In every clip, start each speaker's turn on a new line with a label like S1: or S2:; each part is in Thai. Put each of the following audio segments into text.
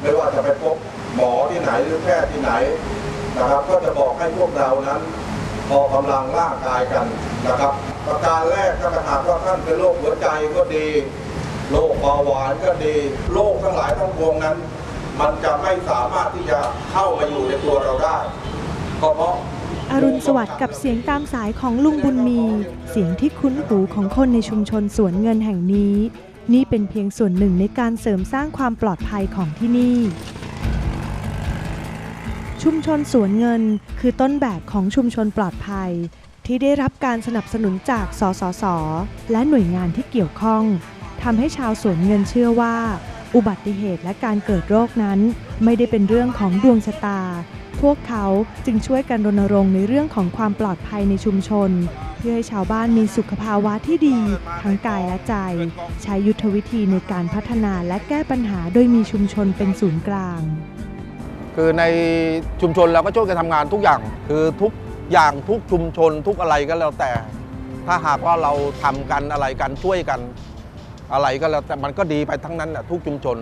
S1: ไม่ว่าจะไปพบหมอที่ไหนหรือแพทย์ที่ไหนนะครับ ก็จะบอกให้พวกเรานั้นออกกำลังร่างกายกันนะครับ ประการแรกถ้าหากว่าท่านเป็นโรคหัวใจก็ดีโรคเบาหวานก็ดีโรคทั้งหลายทั้งปวงนั้น มันจะไม่สามารถที่จะเข้ามาอยู่ในตัวเราได้ก็เพราะ
S2: อรุณสวัสดิ์กับเสียงตามสายของลุงบุญมี เสียงที่คุ้นหูของคนในชุมชนสวนเงินแห่งนี้ นี่เป็นเพียงส่วนหนึ่งในการเสริมสร้างความปลอดภัยของที่นี่ ชุมชนสวนเงินคือต้นแบบของชุมชนปลอดภัย ที่ได้รับการสนับสนุนจากสสส และหน่วยงานที่เกี่ยวข้องทำให้ชาวสวนเงินเชื่อว่า อุบัติเหตุและการเกิดโรคนั้น ไม่ได้เป็นเรื่องของดวงชะตา พวกเขาจึงช่วยกันรณรงค์ในเรื่องของความปลอดภัยในชุมชน เพื่อให้ชาวบ้านมีสุขภาวะที่ดี ทั้งกายและใจ ใช้ยุทธวิธีในการพัฒนาและแก้ปัญหาโดยมีชุมชนเป็นศูนย์กลาง
S3: คือในชุมชนเราก็ช่วยกันทำงานทุกอย่าง คือทุกอย่างทุกชุมชนทุกอะไรก็แล้วแต่ ถ้าหากว่าเราทำกันอะไรกันช่วยกัน อะไรก็แล้วแต่มันก็ดีไปทั้งนั้นแหะทุกชุมชน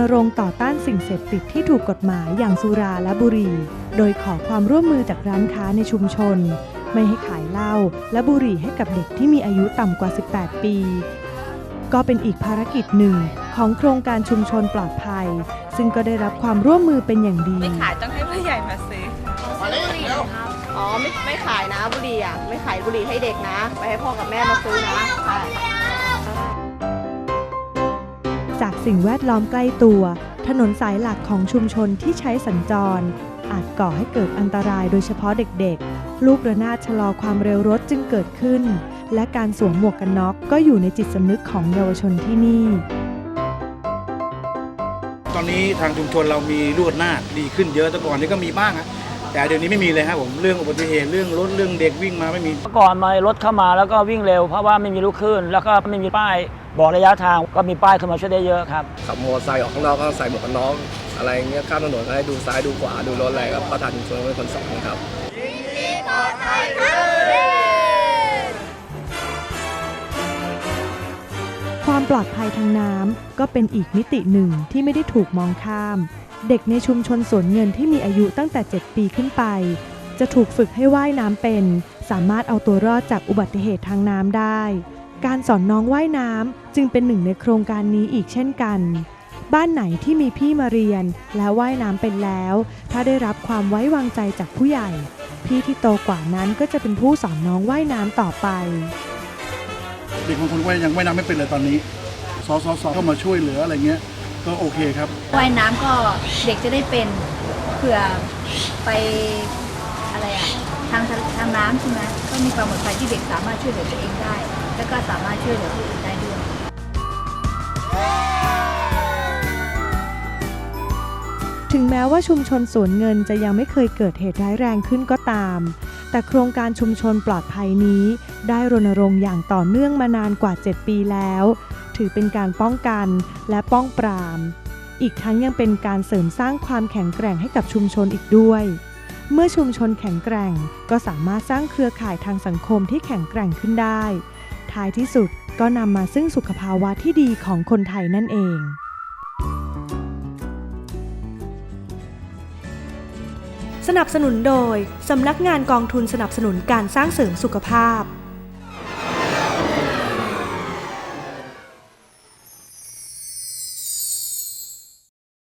S2: ณรงค์ต่อต้านสิ่งเสพติดที่ถูกกฎหมายอย่างสุราและบุหรี่ โดยขอความร่วมมือจากร้านค้าในชุมชน ไม่ให้ขายเหล้าและบุหรี่ให้กับเด็กที่มีอายุต่ำกว่า 18 ปี ก็เป็นอีกภารกิจหนึ่งของโครงการชุมชนปลอดภัย ซึ่งก็ได้รับความร่วมมือเป็นอย่างดี
S4: ไม่ขายต้องให้ผู้ใหญ่มาซื้อ
S5: อ๋อไม่ไม่ขายนะบุหรี่อะไม่ขายบุหรี่ให้เด็กนะ ไปให้พ่อกับแม่มาซื้อนะใช่
S2: จากสิ่งแวดล้อมใกล้ตัว ถนนสายหลักของชุมชนที่ใช้สัญจร อาจก่อให้เกิดอันตรายโดยเฉพาะเด็กๆ ลูกระนาดชะลอความเร็วรถจึงเกิดขึ้น และการสวมหมวกกันน็อกก็อยู่ในจิตสำนึกของเยาวชนที่นี่
S6: ตอนนี้ทางชุมชนเรามีลวดหน้าดดีขึ้นเยอะแต่ก่อนนี้ก็มีบ้างฮะ แต่เดี๋ยวนี้ไม่มีเลยครับผมเรื่องอุบัติเหตุเรื่องรถเรื่องเด็กวิ่งมาไม่มี
S7: เมื่อก่อนมารถเข้ามาแล้วก็วิ่งเร็วเพราะว่าไม่มีลูกคลื่นแล้วก็ไม่มีป้ายบอกระยะทางก็มีป้ายเข้ามาช่วยได้เยอะครับ
S8: ขับมอเตอร์ไซค์ออกข้างนอกก็ใส่หมวกกันน็อกอะไรเงี้ยข้ามถนนก็ให้ดูซ้ายดูขวาดูรถอะไรครับประธานชุมชนก็เป็นคนสอนครับ
S2: ความปลอดภัยทางน้ำก็เป็นอีกมิติหนึ่งที่ไม่ได้ถูกมองข้าม เด็กในชุมชนสวนเงินที่มีอายุตั้งแต่ 7 ปีขึ้นไป จะถูกฝึกให้ว่ายน้ำเป็น สามารถเอาตัวรอดจากอุบัติเหตุทางน้ำได้ การสอนน้องว่ายน้ำจึงเป็นหนึ่งในโครงการนี้อีกเช่นกัน บ้านไหนที่มีพี่มาเรียนและว่ายน้ำเป็นแล้ว ถ้าได้รับความไว้วางใจจากผู้ใหญ่ พี่ที่โตกว่านั้นก็จะเป็นผู้สอนน้องว่ายน้ำต่อไป
S9: เด็กบางคนว่ายยังว่ายน้ำไม่เป็นเลยตอนนี้สสสเข้ามาช่วยเหลืออะไรเงี้ย ก็โอเคครับ
S10: ว่ายน้ำก็เด็กจะได้เป็นเผื่อไปอะไรอะทางทางน้ำใช่ไหมก็มีความปลอดภัยที่เด็กสามารถช่วยเหลือตัวเองได้ แล้วก็สามารถช่วยเหลือผู้อื่นได้ด้วย
S2: ถึงแม้ว่าชุมชนสวนเงินจะยังไม่เคยเกิดเหตุร้ายแรงขึ้นก็ตาม แต่โครงการชุมชนปลอดภัยนี้ ได้รณรงค์อย่างต่อเนื่องมานานกว่า 7 ปีแล้ว ถือเป็นการป้องกันและป้องปราม อีกทั้งยังเป็นการเสริมสร้างความแข็งแกร่งให้กับชุมชนอีกด้วย เมื่อชุมชนแข็งแกร่ง ก็สามารถสร้างเครือข่ายทางสังคมที่แข็งแกร่งขึ้นได้ ท้ายที่สุดก็นำมาซึ่งสุขภาวะที่ดีของคนไทยนั่นเองสนับสนุนโดย สำนักงานกองทุนสนับสนุนการสร้างเสริมสุขภาพ